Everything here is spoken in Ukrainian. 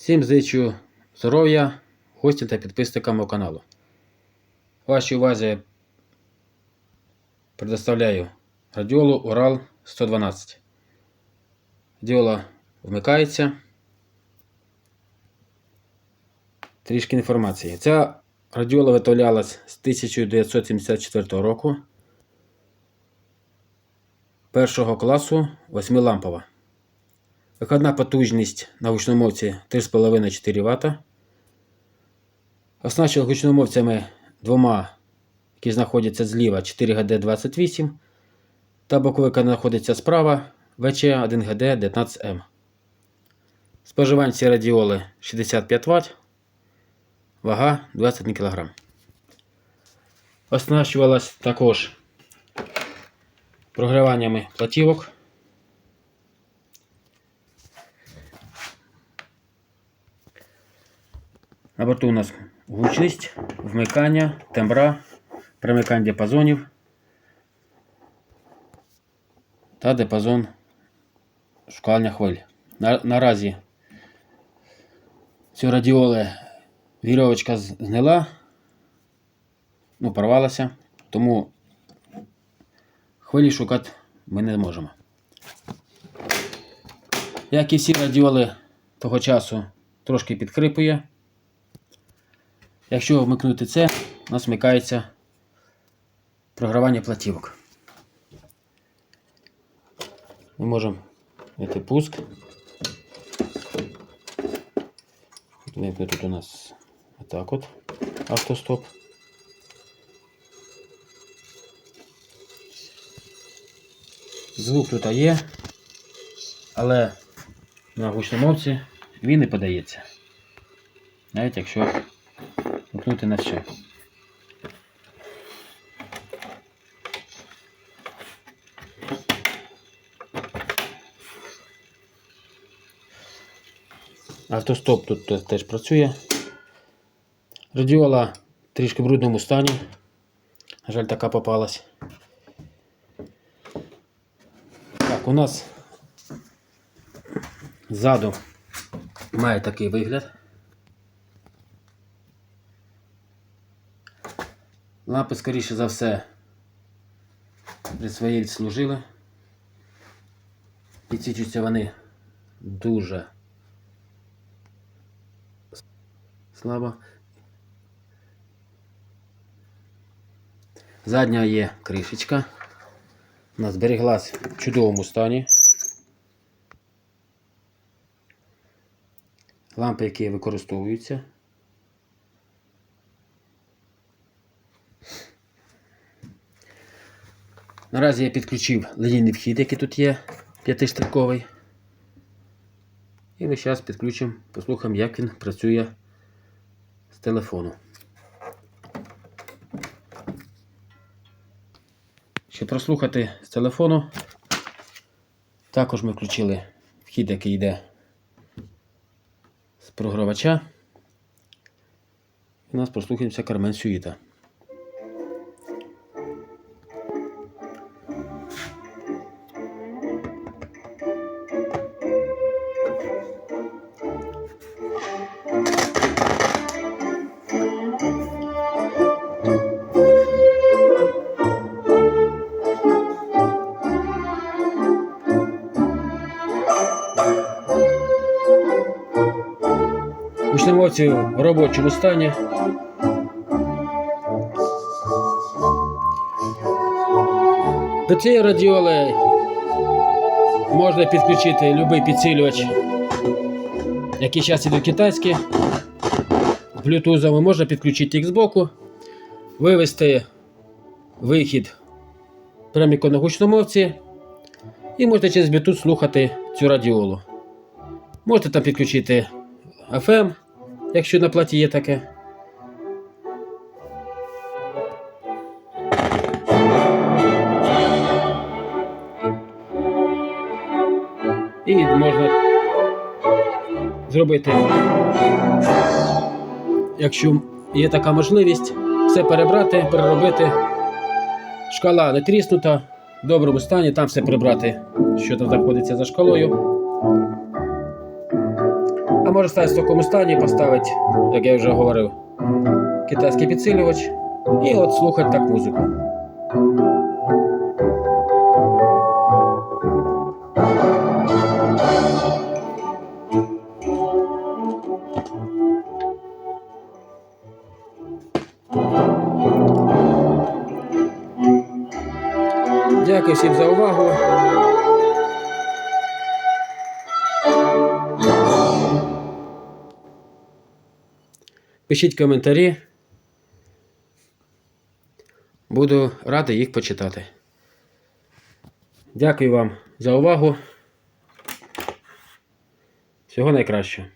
Всім зичу здоров'я, гостям та підписникам мого каналу. Вашій увазі предоставляю радіолу Урал 112. Радіола вмикається. Трішки інформації. Ця радіола виготовлялась з 1974 року. Першого класу 8-лампова. Виходна потужність на гучномовці 3,5-4 Вт. Оснащили гучномовцями двома, які знаходяться зліва 4GD28 та боковика знаходиться справа VC1GD19M. Споживання цієї радіоли 65 Вт, вага 21 кг. Оснащувалась також програваннями платівок. Борту у нас гучність, вмикання, тембра, примикання діапазонів та діапазон шукання хвиль. На, наразі цю радіоли вірьовочка згнила, ну, порвалася, тому хвилі шукати ми не можемо. Як і всі радіоли того часу трошки підхрипує. Якщо вмикнути це, у нас вмикається програвання платівок. Ми можемо знайти пуск. Вимкнути тут у нас отак от автостоп. Звук тут є, але на гучномовці він не подається. Навіть якщо Вмкнути на все. Автостоп тут теж працює. Радіола трішки в брудному стані. На жаль, така попалась. Так, у нас ззаду має такий вигляд. Лампи, скоріше за все, при своїй служили. Підсвічуються вони дуже слабо. Задня є кришечка. Вона зберіглась в чудовому стані. Лампи, які використовуються. Наразі я підключив лінійний вхід, який тут є, п'ятиштриковий. І ми зараз підключимо, послухаємо, як він працює з телефону. Щоб прослухати з телефону, також ми включили вхід, який йде з програвача. У нас прослухаємося Кармен Сюїта. Гучномовці в робочому стані. До цієї радіоли можна підключити будь-який підсилювач, який зараз іде китайський. Bluetooth можна підключити збоку, вивести вихід пряміко на гучномовці і можете через Bluetooth слухати цю радіолу. Можете там підключити FM, якщо на платі є таке. І можна зробити, якщо є така можливість, все перебрати, переробити. Шкала не тріснута, в доброму стані, там все прибрати, що там знаходиться за шкалою. А може ставити в такому стані, поставити, як я вже говорив, китайський підсилювач. І от слухати так музику. Дякую всім за увагу. Пишіть коментарі. Буду радий їх почитати. Дякую вам за увагу. Всього найкращого.